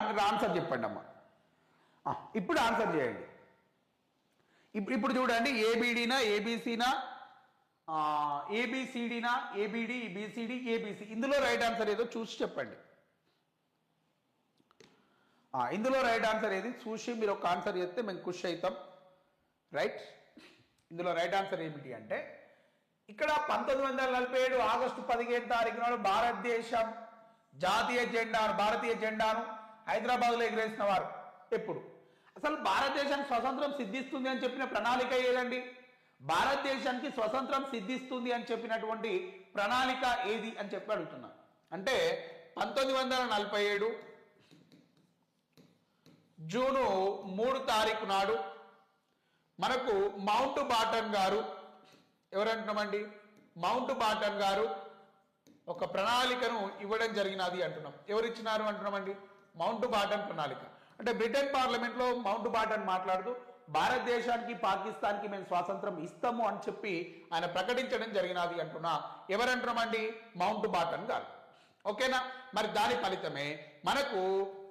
Answer చెప్పండి అమ్మ. ఇప్పుడు ఆన్సర్ చేయండి. ఇప్పుడు ఇప్పుడు చూడండి ఏబిడినా ఏబిసినా ఏబిసిడినా ఏబిడి బిసిడి ఏబిసి ఇందులో రైట్ ఆన్సర్ ఏదో చూసి చెప్పండి. ఇందులో రైట్ ఆన్సర్ ఏది? చూసి మీరు ఒక ఆన్సర్ చేస్తే మేము ఖుషి అవుతాం. రైట్ ఇందులో రైట్ ఆన్సర్ ఏమిటి అంటే ఇక్కడ పంతొమ్మిది వందల నలభై ఏడు ఆగస్టు పదిహేను తారీఖు నాడు భారతదేశం జాతీయ జెండాను భారతీయ జెండాను హైదరాబాద్లో ఎగిరేసిన వారు ఎప్పుడు? అసలు భారతదేశానికి స్వతంత్రం సిద్ధిస్తుంది అని చెప్పిన ప్రణాళిక ఏదండి? భారతదేశానికి స్వతంత్రం సిద్ధిస్తుంది అని చెప్పినటువంటి ప్రణాళిక ఏది అని చెప్పి అడుగుతున్నా. అంటే పంతొమ్మిది వందల నలభై ఏడు జూను మూడు తారీఖు నాడు మనకు మౌంట్ బాటన్ గారు ఎవరంటున్నామండి? మౌంట్ బాటన్ గారు ఒక ప్రణాళికను ఇవ్వడం జరిగినది అంటున్నాం. ఎవరు ఇచ్చినారు అంటున్నామండి? మౌంట్ బాటన్ ప్రణాళిక. అంటే బ్రిటన్ పార్లమెంట్లో మౌంట్ బాటన్ మాట్లాడుతూ భారతదేశానికి పాకిస్తాన్కి మేము స్వాతంత్రం ఇస్తాము అని చెప్పి ఆయన ప్రకటించడం జరిగినది అంటున్నా. ఎవరంటున్నామండి? మౌంట్ బాటన్ గారు. ఓకేనా? మరి దాని ఫలితమే మనకు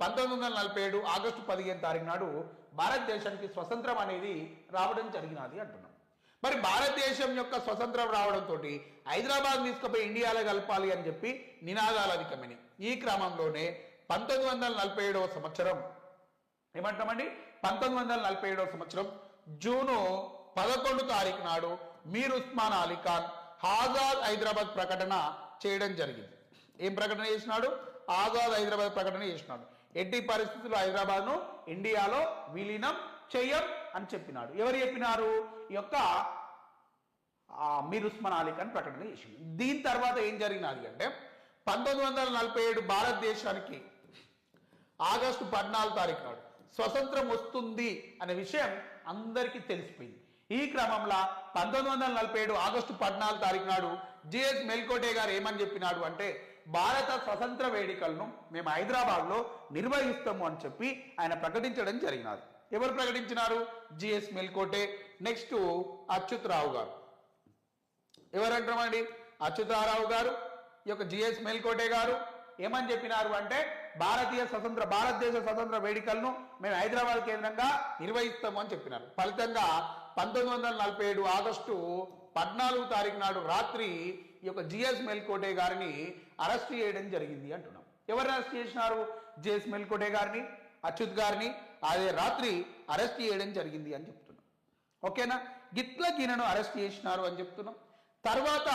పంతొమ్మిది వందల నలభై ఏడు ఆగస్టు పదిహేను తారీఖు నాడు భారతదేశానికి స్వతంత్రం అనేది రావడం జరిగినది అంటున్నాం. మరి భారతదేశం యొక్క స్వతంత్రం రావడంతో హైదరాబాద్ తీసుకుపోయి ఇండియాలో కలపాలి అని చెప్పి నినాదాలు అధికమైనవి ఈ క్రమంలోనే పంతొమ్మిది వందల నలభై ఏడవ సంవత్సరం. ఏమంటామండి? పంతొమ్మిది వందల నలభై ఏడవ సంవత్సరం జూను పదకొండు తారీఖు నాడు మీర్ ఉస్మాన్ అలీ ఖాన్ ఆజాద్ హైదరాబాద్ ప్రకటన చేయడం జరిగింది. ఏం ప్రకటన చేసినాడు? ఆజాద్ హైదరాబాద్ ప్రకటన చేసినాడు. ఎట్టి పరిస్థితుల్లో హైదరాబాద్ను ఇండియాలో విలీనం చెయ్యం అని చెప్పినాడు. ఎవరు చెప్పినారు? ఈ యొక్క మీర్ ఉస్మాన్ అలీ ఖాన్ ప్రకటన చేసింది దీని తర్వాత ఏం జరిగినది అంటే పంతొమ్మిది వందల నలభై ఏడు భారతదేశానికి ఆగస్టు పద్నాలుగు తారీఖు నాడు. స్వతంత్రం వస్తుంది అనే విషయం అందరికీ తెలిసిపోయింది. ఈ క్రమంలో పంతొమ్మిది వందల నలభై ఏడు ఆగస్టు పద్నాలుగు తారీఖు నాడు జిఎస్ మెల్కోటే గారు ఏమని చెప్పినాడు అంటే భారత స్వతంత్ర వేడుకలను మేము హైదరాబాద్లో నిర్వహిస్తాము అని చెప్పి ఆయన ప్రకటించడం జరిగినది ఎవరు ప్రకటించినారు? జిఎస్ మెల్కోటే. నెక్స్ట్ అచ్యుత్ రావు గారు ఎవరంటామండి అచ్యుతారావు గారు ఈ యొక్క జిఎస్ మెల్కోటే గారు ఏమని చెప్పినారు అంటే భారతీయ స్వతంత్ర భారతదేశ స్వతంత్ర వేడుకలను మేము హైదరాబాద్ కేంద్రంగా నిర్వహిస్తాము అని చెప్పినారు. ఫలితంగా పంతొమ్మిది వందల నలభై ఏడు ఆగస్టు పద్నాలుగు తారీఖు నాడు రాత్రి ఈ యొక్క జిఎస్ మెల్కోటే గారిని అరెస్ట్ చేయడం జరిగింది అంటున్నాం. ఎవరు అరెస్ట్ చేసినారు? జిఎస్ మెల్కోటే గారిని అచ్యుత్ గారిని. అదే రాత్రి అరెస్ట్ చేయడం జరిగింది అని చెప్తున్నాం. ఓకేనా? గిట్ల గీనను అరెస్ట్ చేసినారు అని చెప్తున్నాం. తర్వాత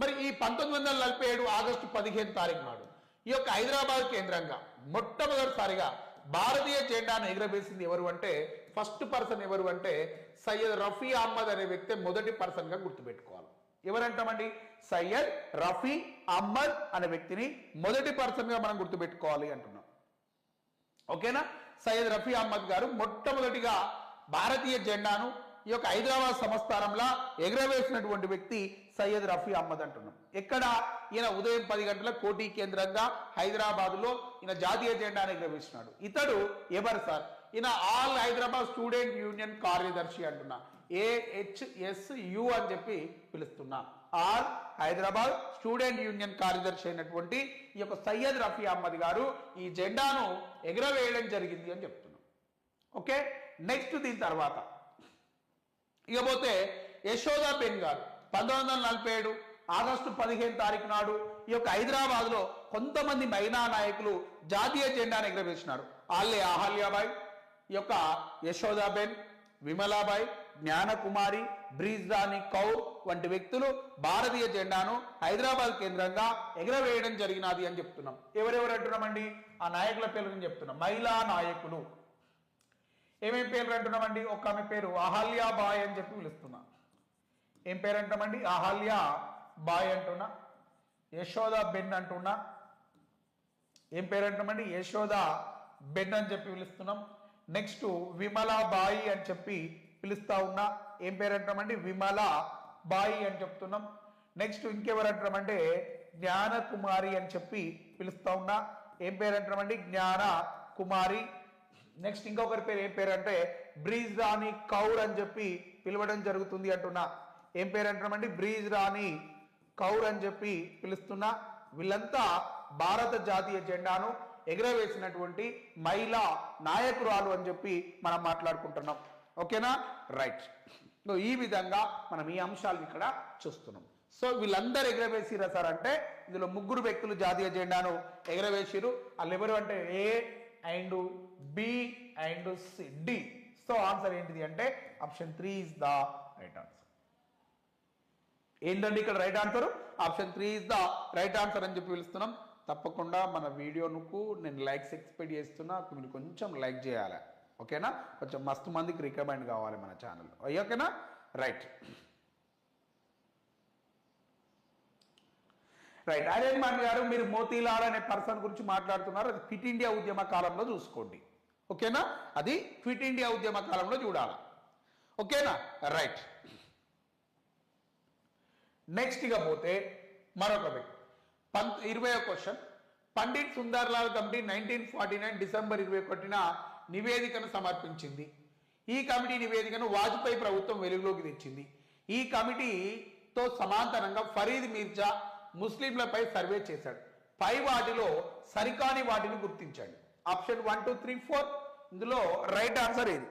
మరి ఈ పంతొమ్మిది వందల నలభై ఏడు ఆగస్టు పదిహేను తారీఖు నాడు ఈ యొక్క హైదరాబాద్ కేంద్రంగా మొట్టమొదటిసారిగా భారతీయ జెండాను ఎగురవేసింది ఎవరు అంటే ఫస్ట్ పర్సన్ ఎవరు అంటే సయ్యద్ రఫీ అహ్మద్ అనే వ్యక్తి మొదటి పర్సన్గా గుర్తుపెట్టుకోవాలి. ఎవరంటామండి? సయ్యద్ రఫీ అహ్మద్ అనే వ్యక్తిని మొదటి పర్సన్గా మనం గుర్తుపెట్టుకోవాలి అంటున్నాం. ఓకేనా? సయ్యద్ రఫీ అహ్మద్ గారు మొట్టమొదటిగా భారతీయ జెండాను ఈ యొక్క హైదరాబాద్ సంస్థానంలో ఎగురవేసినటువంటి వ్యక్తి సయ్యద్ రఫీ అహ్మద్ అంటున్నాం. ఎక్కడ ఈయన ఉదయం పది గంటల కోటి కేంద్రంగా హైదరాబాద్లో ఈయన జాతీయ జెండాను ఎగురవేసినాడు. ఇతడు ఎవరు సార్? ఈయన ఆల్ హైదరాబాద్ స్టూడెంట్ యూనియన్ కార్యదర్శి అంటున్నా. ఏహెచ్ఎస్యు అని చెప్పి పిలుస్తున్నా. ఆల్ హైదరాబాద్ స్టూడెంట్ యూనియన్ కార్యదర్శి అయినటువంటి ఈ యొక్క సయ్యద్ రఫీ అహ్మద్ గారు ఈ జెండాను ఎగురవేయడం జరిగింది అని చెప్తున్నాం. ఓకే? నెక్స్ట్ దీని తర్వాత. ఇకపోతే యశోదా బెన్ గారు పంతొమ్మిది వందల నలభై ఏడు ఆగస్టు పదిహేను తారీఖు నాడు ఈ యొక్క హైదరాబాద్లో కొంతమంది మహిళా నాయకులు జాతీయ జెండాను ఎగరవేసినారు. ఆల్లే అహల్యాబాయ్ ఈ యొక్క యశోదాబెన్ విమలాబాయ్ జ్ఞానకుమారి బ్రీజ్ కౌర్ వంటి వ్యక్తులు భారతీయ జెండాను హైదరాబాద్ కేంద్రంగా ఎగరవేయడం జరిగినది అని చెప్తున్నాం. ఎవరెవరు అంటున్నామండి? ఆ నాయకుల పేర్లను చెప్తున్నాం. మహిళా నాయకులు. ఏమేం పేర్లు అంటున్నామండి? ఒక ఆమె పేరు. అహల్యా బాయ్ అని చెప్పి పిలుస్తున్నా. ఏం పేరు అంటామండి అహల్యా బాయ్ అంటున్నా. యశోద బెన్ అంటున్నా. ఏం పేరు అంటామండి యశోద బెన్ అని చెప్పి పిలుస్తున్నాం. నెక్స్ట్ విమలా బాయి అని చెప్పి పిలుస్తా ఉన్నా. ఏం పేరు అంటామండి విమలా బాయి అని చెప్తున్నాం. నెక్స్ట్ ఇంకెవరు అంటామంటే జ్ఞాన కుమారి అని చెప్పి పిలుస్తా ఉన్నా. ఏం పేరు అంటామండి జ్ఞాన కుమారి నెక్స్ట్ ఇంకొకరి పేరు ఏం పేరు అంటే బ్రీజ్ రాణి కౌర్ అని చెప్పి పిలవడం జరుగుతుంది అంటున్నా. ఏం పేరు అంటున్నామండి? బ్రీజ్ రాణి కౌర్ అని చెప్పి పిలుస్తున్నా వీళ్ళంతా భారత జాతీయ జెండాను ఎగరవేసినటువంటి మహిళా నాయకురాలు అని చెప్పి మనం మాట్లాడుకుంటున్నాం. ఓకేనా? రైట్. సో ఈ విధంగా మనం ఈ అంశాలను ఇక్కడ చూస్తున్నాం. సో వీళ్ళందరూ ఎగరవేసిరా సార్ అంటే ఇందులో ముగ్గురు వ్యక్తులు జాతీయ జెండాను ఎగరవేసిరు. వాళ్ళు ఎవరు అంటే A and B and C D so answer ఏంటిది అంటే option three is the right answer ఏంటండి ఇక్కడ right answer option three is the right answer అని చెప్పి పిలుస్తున్నాం. తప్పకుండా మన వీడియోనుకు నేను లైక్స్ ఎక్స్పెక్ట్ చేస్తున్నా. మీరు కొంచెం లైక్ చేయాలి. ఓకేనా కొంచెం మస్తు మందికి రికమెండ్ కావాలి మన ఛానల్ ఓకేనా రైట్ రైట్ అరేంజ్ మన్ గారు మీరు మోతీలాల్ అనే పర్సన్ గురించి మాట్లాడుతున్నారు. అది ఫిట్ ఇండియా ఉద్యమ కాలంలో చూసుకోండి. ఓకేనా? అది ఫిట్ ఇండియా ఉద్యమ కాలంలో చూడాలి. ఓకేనా? రైట్ నెక్స్ట్ ఇక పోతే మరొక వ్యక్తి. పం ఇరవై question Pandit Sundarlal committee nineteen forty nine December ఇరవై ఒకటిన నివేదికను సమర్పించింది. ఈ కమిటీ నివేదికను వాజ్పేయి ప్రభుత్వం వెలుగులోకి తెచ్చింది. ఈ కమిటీతో సమాంతరంగా ఫరీద్ మీర్జా ముస్లింలపై సర్వే చేశాడు. పై వాటిలో సరికాని వాటిని గుర్తించాడు. Option one two three four. ఇందులో రైట్ ఆన్సర్ ఏది?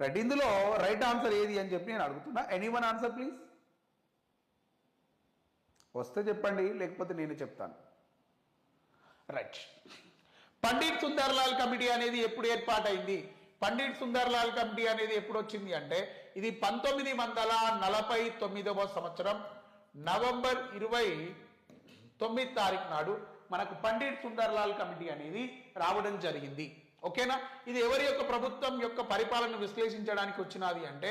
రైట్ ఇందులో రైట్ ఆన్సర్ ఏది అని చెప్పి నేను అడుగుతున్నా. Any one answer please? వస్తే చెప్పండి లేకపోతే నేను చెప్తాను. రైట్. పండిట్ సుందర్లాల్ కమిటీ అనేది ఎప్పుడు ఏర్పాటైంది? పండిట్ సుందర్లాల్ కమిటీ అనేది ఎప్పుడు వచ్చింది అంటే ఇది పంతొమ్మిది వందల నలభై తొమ్మిదవ సంవత్సరం. నవంబర్ ఇరవై తొమ్మిది తారీఖు నాడు మనకు పండిట్ సుందర్లాల్ కమిటీ అనేది రావడం జరిగింది. ఓకేనా? ఇది ఎవరి యొక్క ప్రభుత్వం యొక్క పరిపాలన విశ్లేషించడానికి వచ్చినది అంటే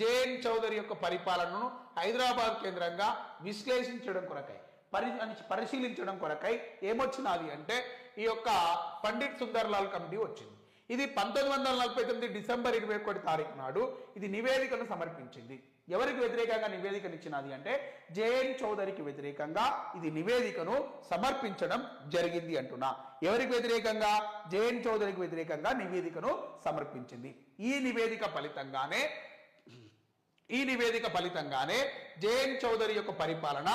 జేఎన్ చౌదరి యొక్క పరిపాలనను హైదరాబాద్ కేంద్రంగా విశ్లేషించడం కొరకై పరి పరిశీలించడం కొరకై ఏమొచ్చినది అంటే ఈ యొక్క పండిట్ సుందర్లాల్ కమిటీ వచ్చింది. ఇది పంతొమ్మిది వందల నలభై తొమ్మిది డిసెంబర్ ఇరవై ఒకటి తారీఖు నాడు ఇది నివేదికను సమర్పించింది. ఎవరికి వ్యతిరేకంగా నివేదికను ఇచ్చినది అంటే జేఎన్ చౌదరికి వ్యతిరేకంగా ఇది నివేదికను సమర్పించడం జరిగింది అంటున్నా. ఎవరికి వ్యతిరేకంగా? జేఎన్ చౌదరికి వ్యతిరేకంగా నివేదికను సమర్పించింది. ఈ నివేదిక ఫలితంగానే ఈ నివేదిక ఫలితంగానే జేఎన్ చౌదరి యొక్క పరిపాలన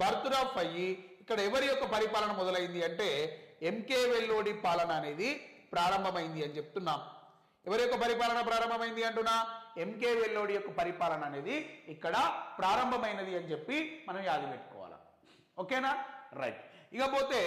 బర్తురఫ్ అయ్యి ఇక్కడ ఎవరి యొక్క పరిపాలన మొదలైంది అంటే ఎంకే వెల్లోడి పాలన అనేది ప్రారంభమైంది అని చెప్తున్నాం. ఎవరి యొక్క పరిపాలన ప్రారంభమైంది అంటున్నా? ఎంకే వెల్లోడి యొక్క పరిపాలన అనేది ఇక్కడ ప్రారంభమైనది అని చెప్పి మనం యాది పెట్టుకోవాలి. ఓకేనా? రైట్ ఇకపోతే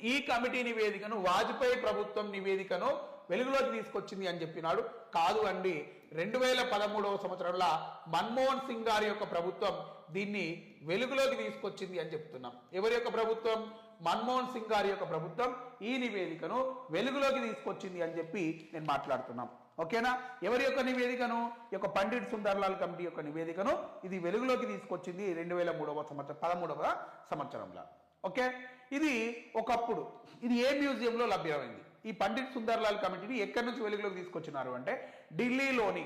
ఈ కమిటీ నివేదికను వాజ్పేయి ప్రభుత్వం నివేదికను వెలుగులోకి తీసుకొచ్చింది అని చెప్పినాడు. కాదు అండి రెండు వేల పదమూడవ సంవత్సరంలో మన్మోహన్ సింగ్ గారి యొక్క ప్రభుత్వం దీన్ని వెలుగులోకి తీసుకొచ్చింది అని చెప్తున్నాం. ఎవరి యొక్క ప్రభుత్వం? మన్మోహన్ సింగ్ గారి యొక్క ప్రభుత్వం ఈ నివేదికను వెలుగులోకి తీసుకొచ్చింది అని చెప్పి నేను మాట్లాడుతున్నాం. ఓకేనా? ఎవరి యొక్క నివేదికను? ఈ యొక్క పండిట్ సుందర్లాల్ కమిటీ యొక్క నివేదికను ఇది వెలుగులోకి తీసుకొచ్చింది రెండు వేల మూడవ సంవత్సరం పదమూడవ సంవత్సరంలో. ఓకే? ఇది ఒకప్పుడు ఇది ఏ మ్యూజియంలో లభ్యమైంది? ఈ పండిట్ సుందర్లాల్ కమిటీని ఎక్కడి నుంచి వెలుగులోకి తీసుకొచ్చినారు అంటే ఢిల్లీలోని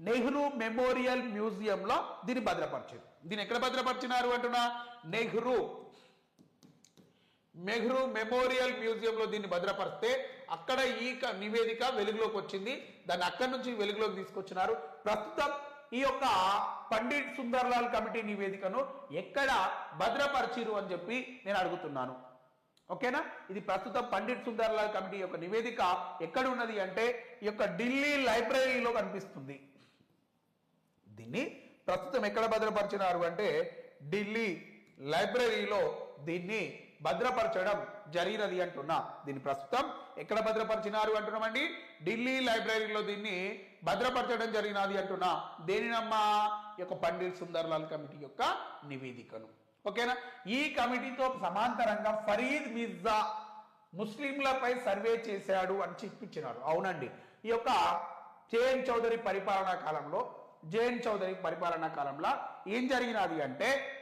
నెహ్రూ మెమోరియల్ మ్యూజియంలో దీన్ని భద్రపరిచారు. దీన్ని ఎక్కడ భద్రపరిచినారు అంటున్నా? నెహ్రూ. నెహ్రూ మెమోరియల్ మ్యూజియంలో దీన్ని భద్రపరిస్తే అక్కడ ఈ క- నివేదిక వెలుగులోకి వచ్చింది. దాన్ని అక్కడి నుంచి వెలుగులోకి తీసుకొచ్చినారు. ప్రస్తుతం ఈ యొక్క పండిట్ సుందర్లాల్ కమిటీ నివేదికను ఎక్కడ భద్రపరిచిరు అని చెప్పి నేను అడుగుతున్నాను. ఓకేనా? ఇది ప్రస్తుతం పండిట్ సుందర్లాల్ కమిటీ యొక్క నివేదిక ఎక్కడ ఉన్నది అంటే ఈ యొక్క ఢిల్లీ లైబ్రరీలో కనిపిస్తుంది. దీన్ని ప్రస్తుతం ఎక్కడ భద్రపరిచినారు అంటే ఢిల్లీ లైబ్రరీలో దీన్ని భద్రపరచడం జరిగినది అంటున్నా. దీన్ని ప్రస్తుతం ఎక్కడ భద్రపరిచినారు అంటున్నామండి? ఢిల్లీ లైబ్రరీలో దీన్ని భద్రపరచడం జరిగినది అంటున్నా. దేనినమ్మా? యొక్క పండిట్ సుందర్లాల్ కమిటీ యొక్క నివేదికను. ఓకేనా? ఈ కమిటీతో సమాంతరంగా ఫరీద్ మిర్జా ముస్లింలపై సర్వే చేశాడు అని చెప్పించినారు. అవునండి. ఈ యొక్క జేఎన్ చౌదరి పరిపాలనా కాలంలో జేఎన్ చౌదరి పరిపాలనా కాలంలో ఏం జరిగినది అంటే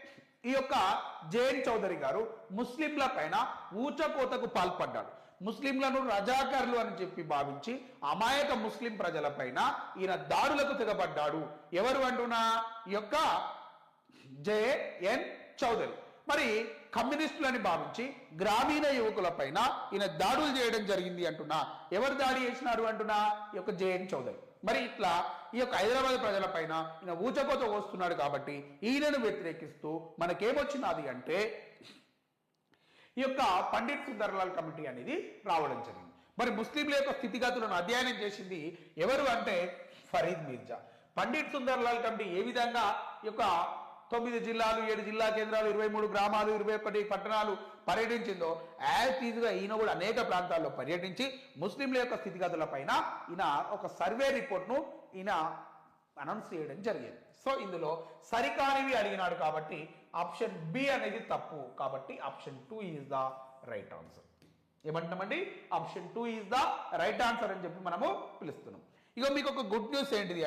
ఈ యొక్క జేఎన్ చౌదరి గారు ముస్లింల పైన ఊచకోతకు పాల్పడ్డాడు. ముస్లింలను రజాకర్లు అని చెప్పి భావించి అమాయక ముస్లిం ప్రజలపైన ఈయన దాడులకు తెగబడ్డాడు. ఎవరు అంటున్నా? ఈ యొక్క జేఎన్ చౌదరి. మరి కమ్యూనిస్టులని భావించి గ్రామీణ యువకుల పైన ఈయన దాడులు చేయడం జరిగింది అంటున్నా. ఎవరు దాడి చేసినారు అంటున్నా? ఈ యొక్క జేఎన్ చౌదరి. మరి ఇట్లా ఈ యొక్క హైదరాబాద్ ప్రజలపైన ఈయన ఊచకోత వస్తున్నాడు కాబట్టి ఈయనను వ్యతిరేకిస్తూ మనకేమొచ్చినది అంటే ఈ యొక్క పండిట్ సుందర్లాల్ కమిటీ అనేది రావడం జరిగింది. మరి ముస్లింల యొక్క స్థితిగతులను అధ్యయనం చేసింది ఎవరు అంటే ఫరీద్ మీర్జా. పండిట్ సుందర్లాల్ కమిటీ ఏ విధంగా ఈ యొక్క తొమ్మిది జిల్లాలు ఏడు జిల్లా కేంద్రాలు ఇరవై మూడు గ్రామాలు ఇరవై ఒకటి పట్టణాలు పర్యటించిందో యాజ్ ఈజ్గా ఈయన కూడా అనేక ప్రాంతాల్లో పర్యటించి ముస్లింల యొక్క స్థితిగతుల పైన ఈయన ఒక సర్వే రిపోర్ట్ను ఈయన అనౌన్స్ చేయడం జరిగింది. సో ఇందులో సరికానివి అడిగినాడు కాబట్టి ఆప్షన్ బి అనేది తప్పు. కాబట్టి option two is the right answer ఏమంటున్నామండి? Option two is the right answer అని చెప్పి మనము పిలుస్తున్నాం. ఇక మీకు ఒక గుడ్ న్యూస్ ఏంటిది